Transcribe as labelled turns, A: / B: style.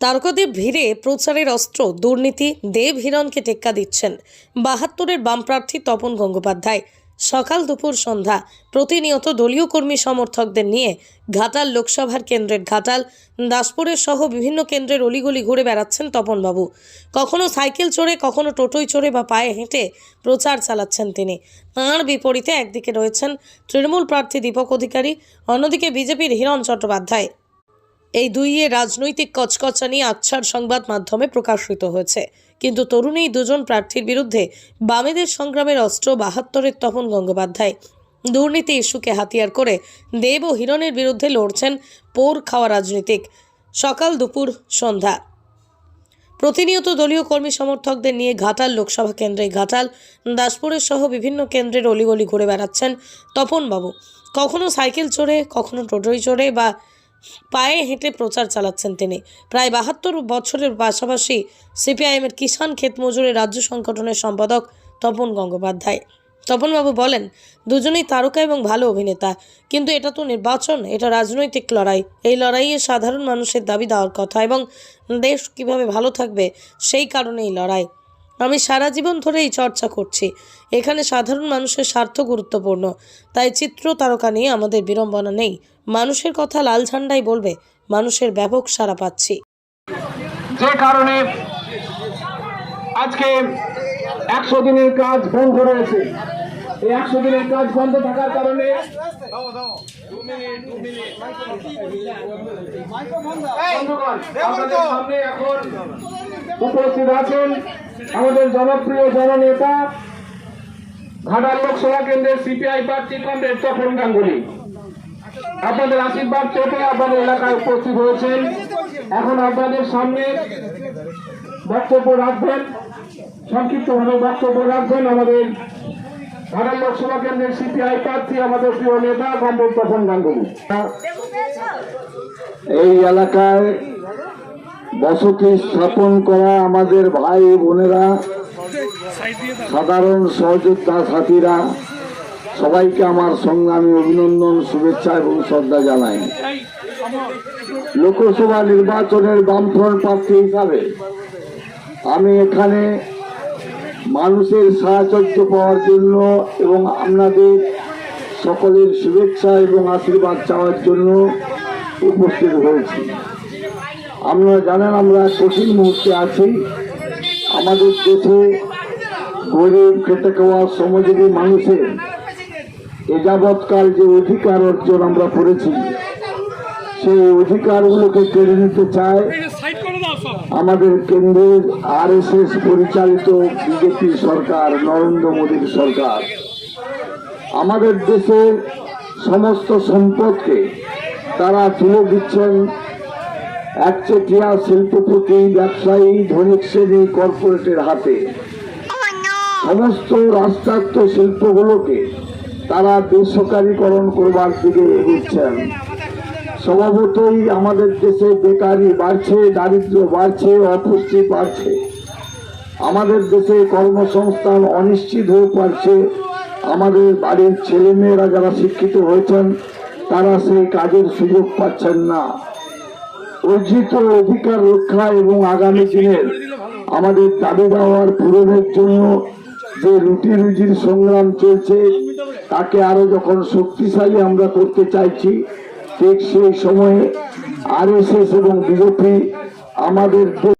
A: তারকাদের ভিড়ে প্রচারের অস্ত্র, দুর্নীতি, দেব হিরণকে টেক্কা দিচ্ছেন বাহাত্তরের বাম প্রার্থী তপন গঙ্গোপাধ্যায়। সকাল দুপুর সন্ধ্যা প্রতিনিয়ত দলীয় কর্মী সমর্থকদের নিয়ে ঘাটাল লোকসভার কেন্দ্রের ঘাটাল, দাসপুরের সহ বিভিন্ন কেন্দ্রের অলিগলি ঘুরে বেড়াচ্ছেন তপনবাবু। কখনো সাইকেল চড়ে, কখনো টোটোয় চড়ে বা পায়ে হেঁটে প্রচার চালাচ্ছেন তিনি। তাঁর বিপরীতে একদিকে রয়েছেন তৃণমূল প্রার্থী দীপক অধিকারী, অন্যদিকে বিজেপির হিরণ চট্টোপাধ্যায়। এই দুইয়ে রাজনৈতিক কচকচানি আচ্ছার সংবাদ মাধ্যমে প্রকাশিত হয়েছে। কিন্তু তরুণ দুজন প্রার্থীর বিরুদ্ধে বামেদের সংগ্রামের অস্ত্র বাহাত্তরের তপন গঙ্গোপাধ্যায়। দুর্নীতি ইস্যুকে হাতিয়ার করে দেব ও হিরণের বিরুদ্ধে লড়ছেন পোর খাওয়া রাজনীতিক। সকাল দুপুর সন্ধ্যা। প্রতিনিয়ত দলীয় কর্মী সমর্থকদের নিয়ে ঘাটাল লোকসভা কেন্দ্রে ঘাটাল দাসপুরের সহ বিভিন্ন কেন্দ্রের অলিগলি ঘুরে বেড়াচ্ছেন তপনবাবু। কখনো সাইকেল চড়ে, কখনো টোটোয় চড়ে বা পায়ে হেঁটে প্রচার চালাচ্ছেন তিনি। প্রায় বাহাত্তর বছরের পাশাপাশি সিপিআইএমের কিষাণ ক্ষেত মজুরের রাজ্য সংগঠনের সম্পাদক তপন গঙ্গোপাধ্যায়। তপনবাবু বলেন, দুজনেই তারকা এবং ভালো অভিনেতা, কিন্তু এটা তো নির্বাচন, এটা রাজনৈতিক লড়াই। এই লড়াইয়ে সাধারণ মানুষের দাবি দেওয়ার কথা এবং দেশ কীভাবে ভালো থাকবে সেই কারণে এই লড়াই। আমি সারা জীবন ধরে এই চর্চা করছি। এখানে সাধারণ মানুষের স্বার্থ গুরুত্বপূর্ণ। তাই চিত্র তারকা নিয়ে আমাদের বিড়ম্বনা নেই। মানুষের কথা লাল ঝান্ডাই বলবে, মানুষের ব্যাপক সাড়া পাচ্ছি।
B: যে কারণে আজকে একশো দিনের কাজ বন্ধ রয়েছে। এই একশো দিনের কাজ বন্ধ থাকার কারণে উপস্থিত আছেন আমাদের জনপ্রিয় জননেতা ঘাটাল লোকসভা কেন্দ্রের সিপিআই প্রার্থী কমরেড তপন গাঙ্গুলি। আপনাদের আশীর্বাদ পেতে আপনাদের এলাকায় উপস্থিত হয়েছেন। এখন আপনাদের সামনে বক্তব্য রাখবেন সংক্ষিপ্তভাবে বক্তব্য রাখবেন আমাদের ঘাটাল লোকসভা কেন্দ্রের সিপিআই প্রার্থী আমাদের প্রিয় নেতা কমরেড তপন গাঙ্গুলি।
C: এই এলাকায় বসতি স্থাপন করা আমাদের ভাই বোনেরা, সাধারণ সহযোদ্ধা সাথীরা, সবাইকে আমার সংগ্রামী অভিনন্দন, শুভেচ্ছা এবং শ্রদ্ধা জানাই। লোকসভা নির্বাচনের বামফ্রন্ট প্রার্থী হিসাবে আমি এখানে মানুষের সাহায্য পাওয়ার জন্য এবং আপনাদের সকলের শুভেচ্ছা এবং আশীর্বাদ চাওয়ার জন্য উপস্থিত হয়েছি। আপনারা জানেন, আমরা কঠিন মুহূর্তে আছি। আমাদের দেশে গরিব খেটে খাওয়া শ্রমজীবী মানুষের এ যাবৎকাল যে অধিকার অর্জন আমরা করেছি, সেই অধিকারগুলোকে কেড়ে নিতে চায় আমাদের কেন্দ্রের আর পরিচালিত বিজেপি সরকার, নরেন্দ্র মোদীর সরকার। আমাদের দেশের সমস্ত সম্পদকে তারা তুলে দিচ্ছেন একচেটিয়া শিল্পপতি, ব্যবসায়ী, ধনিক শ্রেণি কর্পোরেটের হাতে। সমস্ত রাষ্ট্রায়ত্ত শিল্পগুলোকে তারা বেসরকারীকরণ করবার দিকে এগোচ্ছেন। স্বভাবতই আমাদের দেশে বেকারি বাড়ছে দারিদ্র বাড়ছে, অপুষ্টি বাড়ছে। আমাদের দেশে কর্মসংস্থান অনিশ্চিত হয়ে পড়ছে। আমাদের বাড়ির ছেলেমেয়েরা যারা শিক্ষিত হয়েছেন, তারা সেই কাজের সুযোগ পাচ্ছেন না। অর্জিত অধিকার রক্ষা এবং আগামী দিনের আমাদের দাবি দাওয়ার পূরণের জন্য যে রুটি রুজির সংগ্রাম চলছে, তাকে আরও যখন শক্তিশালী আমরা করতে চাইছি, ঠিক সেই সময়ে আরএসএস এবং বিজেপি আমাদের